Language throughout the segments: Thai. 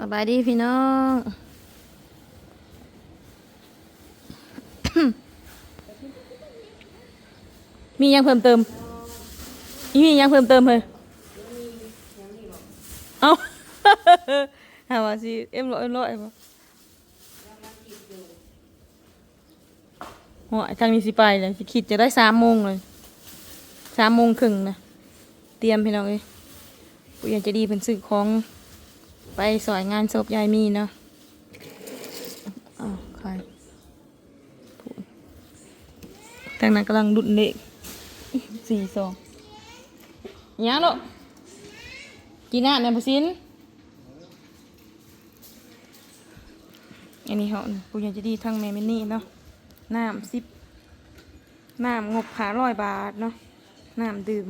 สบายดีพี่น้อง มียังเพิ่มเติมมียังเพิ่มเติมเลยเอาหาว่าสิเอ็มร้อยเอ็มร้อยบ่หัวทางนี้สิไปเลยสิคิดจะได้สามโมงเลยสามโมงครึ่งนะ เตรียมพี่น้องเอ้ยผู้ใหญ่ใจะดีเป็นสื่อของ ไปสอยงานศพยายมีเนาะอ้าวใครทางนั้นกำลังดุดเด็กสี่สองยังลูกกินน้ำเนี่ยพสินอันนี้เขาผู้ใหญ่ใจะดีทางแม่มินี่เนาะน้ำสิบน้ำงบหาร้อยบาทเนาะน้ำดื่ม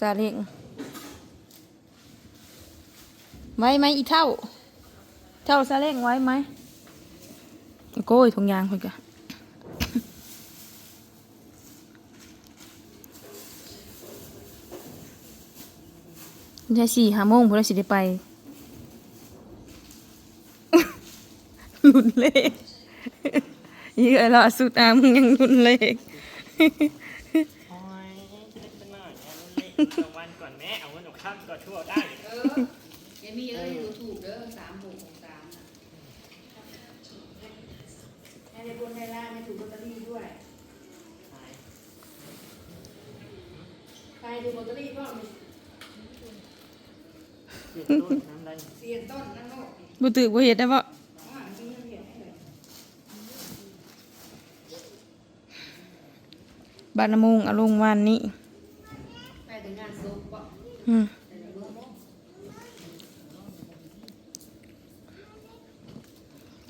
ซาเล้ง ไว้ไหมอีเท่า เท่าซาเล้งไว้ไหมโก้ยทงยางคนกะใช่สี่ห้าโมงพวกเราสิได้ไปหลุนเลขยี่ไอ้ล่าสุดอามึงยังหลุนเลขโอ้ยจะได้เป็นหน่อยนะเล่นรางวัลก่อนแม่เอาเงินเอาข้ามก่อนทั่วได้ เออเดี๋ยวมีเอ้ยดูถูกเด้อสามหกหกสามน่ะให้ในบนในล่างให้ถูกลอตเตอรี่ด้วยใครดูลอตเตอรี่ก็มีเปลี่ยนต้นน้ำได้เสียนต้นนั่นโลกนี่บุตึกบุเห็ดได้ปะอ่ามีเงินเหรียญให้เลยบานนามุงเอาลงวันนี้ ไปถึงงานซุปบ่อืม แต่ในเบื้องบ่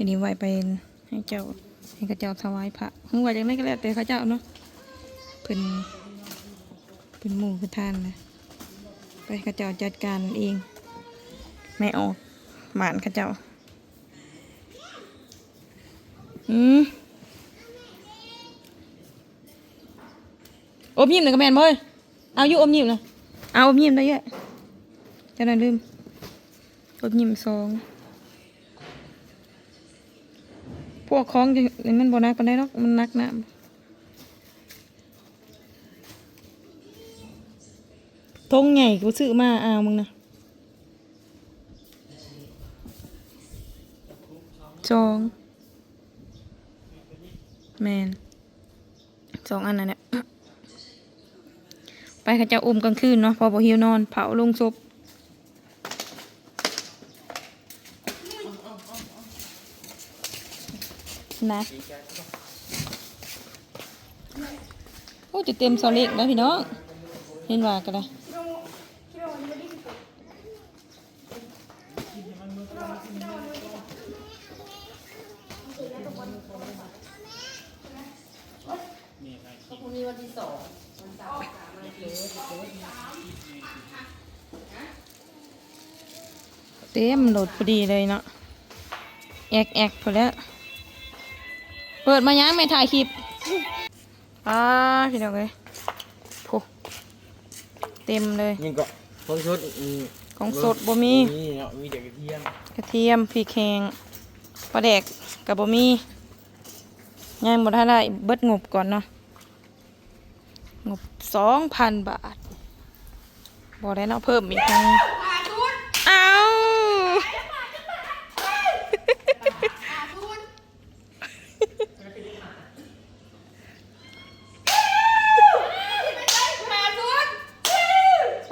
อันนี้ไหวไปให้เจ้าให้ข้าเจ้าถวายพระเพิ่งไหวจากนั้ก็แล้วแต่ข้าเจ้าเนาะเพิ่นเพิ่นหมู่คือท่านนะไปข้าเจ้าจัดการเอง ไม่ออกหมานข้าเจ้าอืมอมยิ้มหน่อยก็แมนบ่เอ้ยเอาอยู่อมยิ้มนะเอาอมยิ้มได้เยอะจ้าหน่อยลืมอมยิ้มสอง พวกของจะมันบนักปานใดหรอกมันนักน้ำทงใหญ่กูซื้อมาเอามึงนะจอง แมนสองอันนั่นแหละไปขาเจะอุ้มกลางคืนเนาะพอบ่หิวนอน เผาลงศพ นะโอ้จะเต็มซอเล็กแล้วพี่น้อง เห็นว่าก็ได้ก็พรุ่งนี้วันที่สองวันเสาร์สามวันอาทิตย์เต็มโหลดพอดีเลยเนาะแอกแอกพอแล้ว เปิดมายังไม่ถ่ายคลิปอ่าพี่น้องเลยโหเต็มเลย ยังก็ของชุดของสดบ่มี มีเนาะมีแต่กระเทียมกระเทียมพริกแห้งปลาแดกกับบ่มีย่างบ่ทันได้เบิดงบก่อนเนาะงบสองพันบาทบ่ได้เนาะเพิ่มอีกนะเอา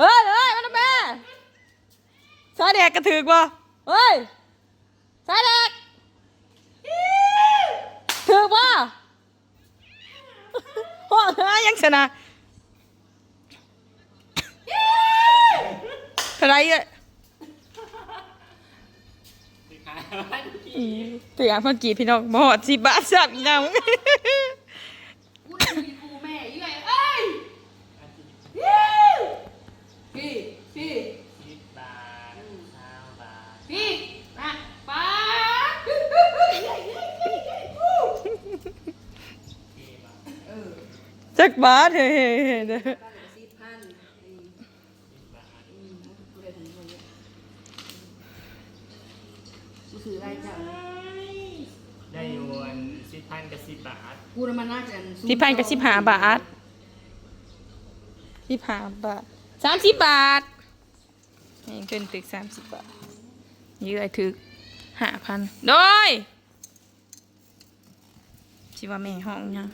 เฮ้ยเฮ้ยมันแม่สายแดกกระ ถือกบ่เฮ้ยสายแดกถือกบ่โอ้ยยังชนะเท่าไหรเอ่ยถืออะพันกีพี่น้องบอดสิบบาทสับอีน้องกูได้มีครูแม่ยี่ไงเอ้ยพี่พี่สิบบาทห้าบ นี่จักบาทเฮ้ยเฮ้ยเฮ้ยเด้อคืออะไรจ้ะได้โยนสิบพันกับสิบบาทกูน่ะมันน่าจะสิบพันกับสิบห้าบาทสิบห้าบาทสามสิบบาทนี่เกินตึกสามสิบบาท ยื้อไอ้ถึกห้าพันโดยชิว่าแม่ห้องยัง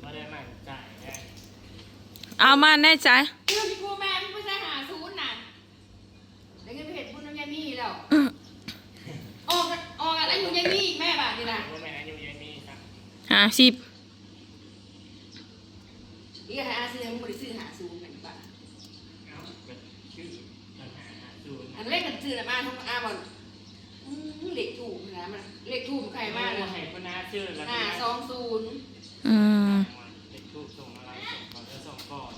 ไม่ได้มั่นใจได้เอามาแน่ใจเรื่องที่กูแม่มึงไม่ใช่หาศูนย์น่ะได้เงินไปเห็ดบุญน้ำยายมี่แล้วออกกันออกอะไรอยู่ยายมี่แม่บาทนี่นะว่าแม่อายุยังมีสักหาสิบนี่ก็หาซื้อมึงไม่ได้ซื้อหาศูนย์กันป่ะ เอ้าก็ชื่อปัญหาศูนย์ อันเลขกันซื้ อน่ะมาทั้งอาบอลอืมเลขถูกนะมันเลขถูกใครมากเลยให้คนน้าชื่อแล้วหาสองศูนย์อืมเด็กทูกส่งอะไรส่งก่อนแล้วส่งก่อน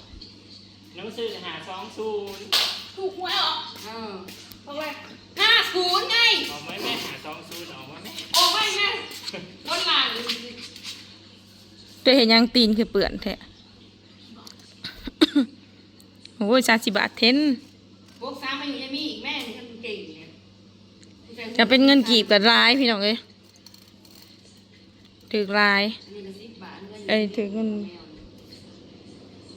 หนังสือหาสองศูนย์ถูกหวยเหรอเออเพราะว่าห้าศูนย์ไงออกไหมแม่หาสองศูนย์ออกไหมแม่ออกไปไงบนหลังจะเห็นยังตีนคือเปื่อนแท้โอ้ยสามสิบบาทเทน พวกซ้ำมาอยู่ยายมี่อีกแม่นี่มันเก่งเนี่ย จะเป็นเงินกีบกับร้ายพี่น้องเอ้ยถือร้ายอันนี้ก็สิบบาทงินเอ้ยถือเงิน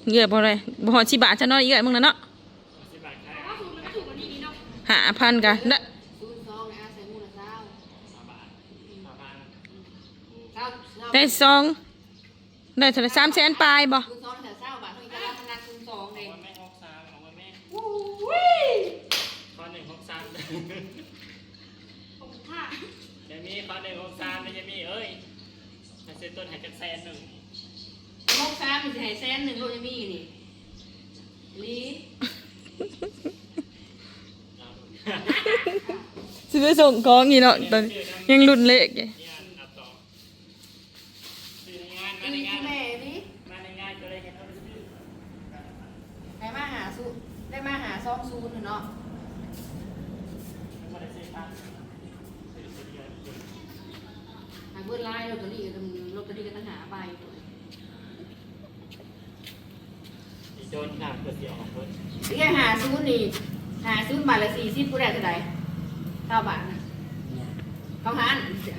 เงื่อบ่เลยบ่ฮอดสิบาทจะน้อยเงื่อมึงนะเนาะสิบบาทค่าว่าศูนย์มันก็ถูกกว่านี้ดีเนาะหาพันกันนะศูนย์สองนะอาศัยมูลค่าสามบาทสามพันเศร้าเศร้าได้สองได้เท่าไหร่สามแสนปลายบ่ เดี๋ยวมีข้อหนึ่งหกสามเดี๋ยวมีเอ้ยมาซื้อต้นหายจากแสนหนึ่งโลกซ้ำมันจะให้แสนหนึ่งโลกยายมี่นี่ลีสิไปส่งของนี่เนาะตอนยังรุ่นเล็กอยู่เนี่ยอับต่อซื้อในงานมาอันในนี้งานแม่นี่มาในงานก็เลยเห็นเขาซื้อได้มาหาศูนย์ได้มาหาซองศูนย์เนาะ ไม่ได้ซื้อพันซื้อซื้อเยอะ หา เบอร์ไลน์ลอตเตอรี่ก็ลอตเตอรี่ก็ต้องหาใบอีโจนขาดตัวเสียวของคนเรียกหาศูนย์นี่หาศูนย์บาทละสี่สิบกูได้เท่าไหร่เก้าบาทนะเขาหา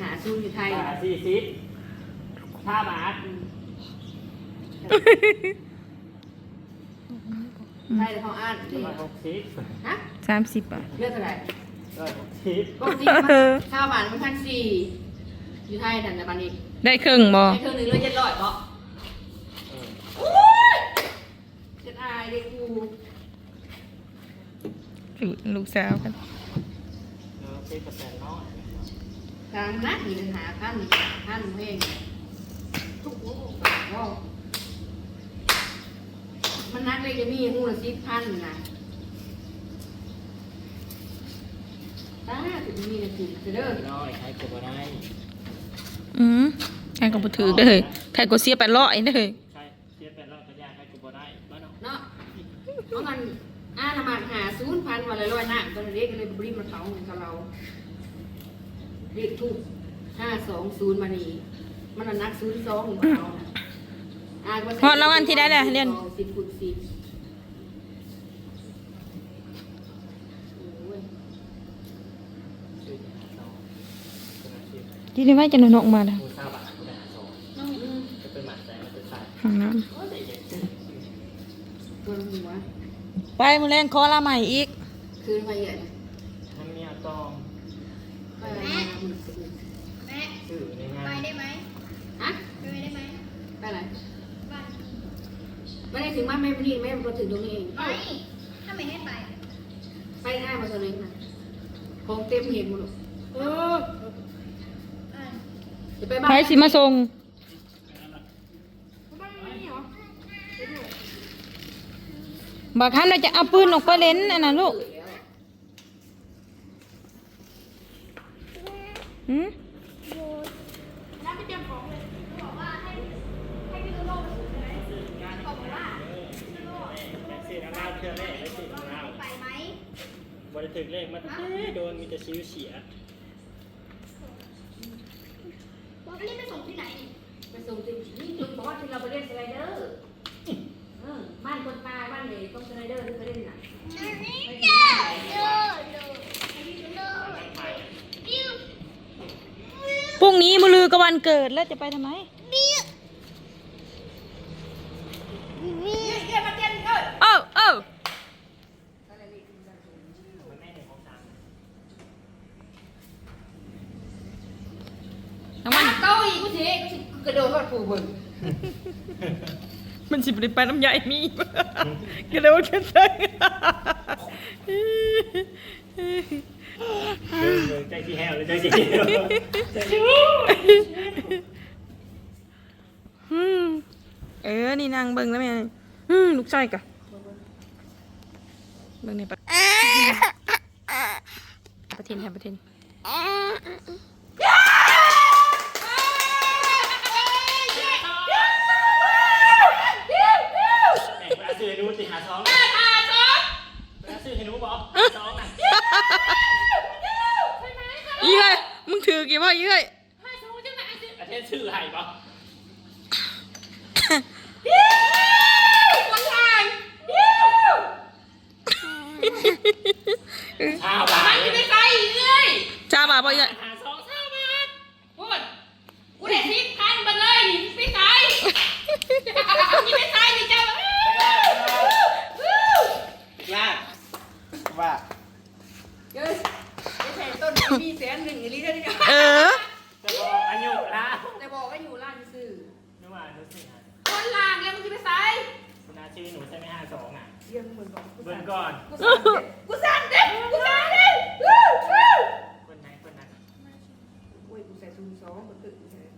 หาศูนย์อยู่ไทยบาทสี่สิบห้าบาทอืมไทยเขาอ่านปดิระมาณหกสิบฮะสามสิบบาทเลือกเท่าไหร่ก็หกสิบปกติมันเก้าบาทมันพันสี่ อยู่ไทยแต่ในบันนี้ได้ครึ่งบ่ไอ้เครื่องหนึงเลยเจ็ดร้อยเปาะเออโอ้ยเจ็ดอายเด็กกูลูกสาวกันเออสิบเปอร์เซ็นต์น้อยกลางนัดมีปัญหาขั้นขั้นเพลงทุกโอ้โหว้าวมันนัดเลยจะมีหูละสิบพันนะตาถึงมีนะคือเด้อน้อยใช้กบได้ อืมใครก็บ่ถือเด้อเฮ้ยใครก็เสียไปร้อยเด้อเฮ้ยใช่เทียบเป็นรอบกระยาใช้กบได้บ้านเนาะเนาะเพราะมันอ่านมาหาศูนย์พันวันละร้อยหน้าก็เลยเรียกเลยบริมาเขาเหมือนกับเราเรียกทุกห้าสองศูนย์มานี่มันน่ะนักศูนย์สองของเราน่ะอ่านว่าฮอดรางวัลที่ได้แล้วเรียนสิบคูณสิบโอ้ย ชื่อหาสองเป็นอาชีพ ที่ได้ไว้จะนอนออกมาแล้วมูซาบะเป็นหาสองอืมจะเป็นหมาแสงมันจะใส่ห้องน้โอ้ยแต่ยังตัวหัวำไปมือแรงขอลาใหม่อีก คืนมาเยอะนะมันมีอะตอมไปมาหมึกสิแม่ไปได้ไหมฮะไปได้ไหมไปไหนบ้านไม่ได้ถึงบ้านแม่พอดีแม่มาถึงตรงนี้เองไปถ้าไม่ให้ไป ไปง่ายมาตัวนี้นะของเต็มเห็นหมดเออ จะไปบ้านไปสิมาส่งบ้านไม่เหรอบักคันเราจะเอาปืนออกไปเล่นอันน่ะลูกหืมน้าไปเตรียมของเลยเขาบอกว่าให้ให้พี่โลกไปถึงใช่ไหมเขาบอกว่าพี่โลกสีน้ำลายเชื่อเลขไม่สีน้ำลายไปไหมบริถึงเลขมันโดนมีแต่ชิวเฉีย ไ่ไปส่งที่ไหนไปส่งที่นี่คุณบอกว่าที่เราไปเล่นสไลเดอร์บ้านคนตายบ้านเลยต้องสไลเดอร์ที่ไปเล่นน่ะไม่ได้พรุ่งนี้มือลือก็วันเกิดแล้วจะไปทำไม Beep. เก้าอีกกูสิกูสิกระโดดเข้าผูเบิ่งมันสิบไปน้ำใหญ่มีกระโดดกันเลยเดินเลยใจที่แห้วเลยใจที่แห้วใจที่อืมเออ นี่นางเบิ่งแล้วแม่อืมลูกชายกะเบิ่งนี่ปะประเทนแทนประเทน แม่เวลา ซื้อให้หนูติหาท้องเวลาซื้อให้หนูบอกท้องน่ะอีเฮ้ยมึงถือกี่ว่าอีเฮ้ยอาเทศชื่อไห่บอกชาวบ้านไม่ใส่เลยชาบาบ่อีเฮ้ยหาท้องพูดกูได้ทิพพันมาเลยนี่ไม่ใส่นี่ไม่ใส่นี่เจ้า ลาว่า เฮ้ยไม่ใช่ต้น มีแสนหนึ่งอีลีได้ดิเออ จะบอกอายุละแต่บอกว่าอยู่ร้านซื้อนึกว่าหนูสิฮะคนล่างแล้วมึงจะไปใส่คุณอาชื่อหนูใช่ไหมห้าสองอะเยี่ยมเหมือนบอกเบิ่งก่อน กูสั่นเด็กกูสั่นเด็กคนไหนคนนั้นโอ้ยกูใส่ซูมสองกูตื่นเลย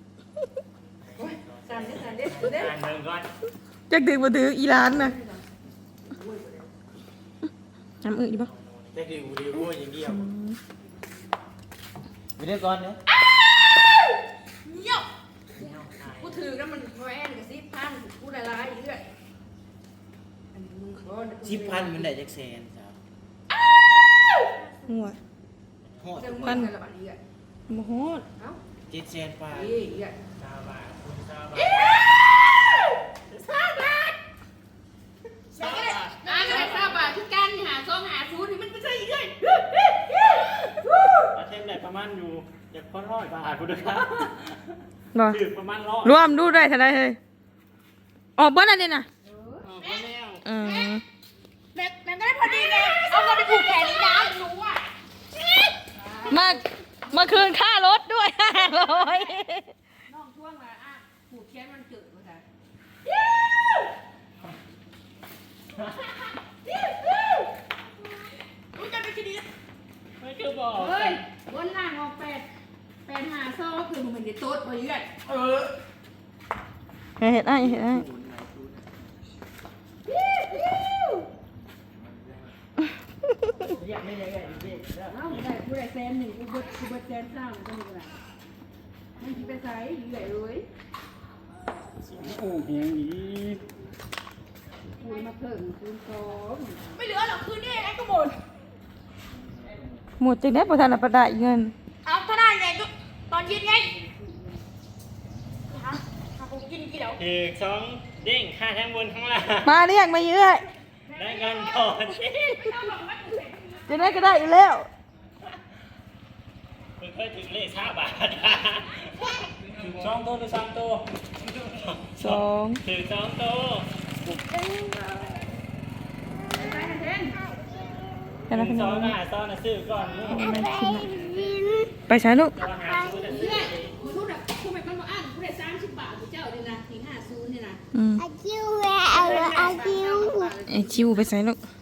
โอ้ยสั่นเด็กสั่นเด็กกูเด็กอ่านเบิ่งก่อนจักถือบ่ถืออีร้านน่ะน้ำอึดิบ่จะดูดีว่าอย่างเดียว ไปเรียกก่อนเนาะเยี่ยมกูถือแล้วมันแหวนกับซิพันกูละลายเรื่อยอันนี้มึงขอสิบพันมันได้จักแสนครับหัวฮอดจะมึงกันละบาทนี้อะบ่ฮอดเอ้าเจ็ดแสนไปเอ้ยอะชาวบ้านคุณชาวบ้านอะก็ได้ทราบบาทที่กันหาซองหาซูนนี่มันไม่ใช่เรื่อย ประเทศไหนประมาณอยู่อยากคนร้อยบาทคุณด้วยครับบ่ถือประมาณร้อยรวมดูได้เท่าไหร่เฮ้ยออกเบ่นั่นนี่น่ะอ๋อพ่อแมวอืมแม่แม่ก็ได้พอดีเลยเอาเงินไปผูกแขนนี่นะหนูอะมามาคืนค่ารถด้วย500น้องช่วงละอะผูกแขนมันเกิดมาค่ะรู้จักไปกินดีไม่คือบอกเฮ้ย บนล่างออกแปดแปดหาซองคือมันจะโต๊ดไปเรื่อยเออเฮ็ดอ้ายเฮ็ดอ้ายเรียกไม่ได้ไงเรียกแล้วเอ้าได้ผู้ใดแซนหนึ่งกูเบิดกูเบิดแซนสามก็มีอะไรมันจะไปใส่เรื่อยเลยโอ้เฮียงดีคูณมาเพิ่มคูณสองไม่เหลือหรอกคืนนี้ไอ้ก็หมด หมดจังได้บ่ทันน่ะประได้เงินเอาถ้าได้ไงก็ตอนเย็นไงฮะเอาผมกินกี่เดี๋ยวถือสองเด้งค่าทั้งบนทั้งล่างมาเรียกมาเยอะได้เงินก่อนจะได้ก็ได้อยู่แล้วมึงเคยถึงเลขห้าบาทถึงสองตัวหรือสามตัวสองถึงสองตัว แค่นั้นถึงขสนองมหาตอนน่ะซื้อก่อนมึงไปใช้ลูกจะหาซื้อแต่เรื่อยกูทุกแบบกูไม่ต้องมาอ้างกูได้สามสิบบาทกูเจ้าเลยนะถึงห้าศูนย์นี่นะอืมอาคิวแวร์อาคิวไอชิวไปใส่ลูกอาคิว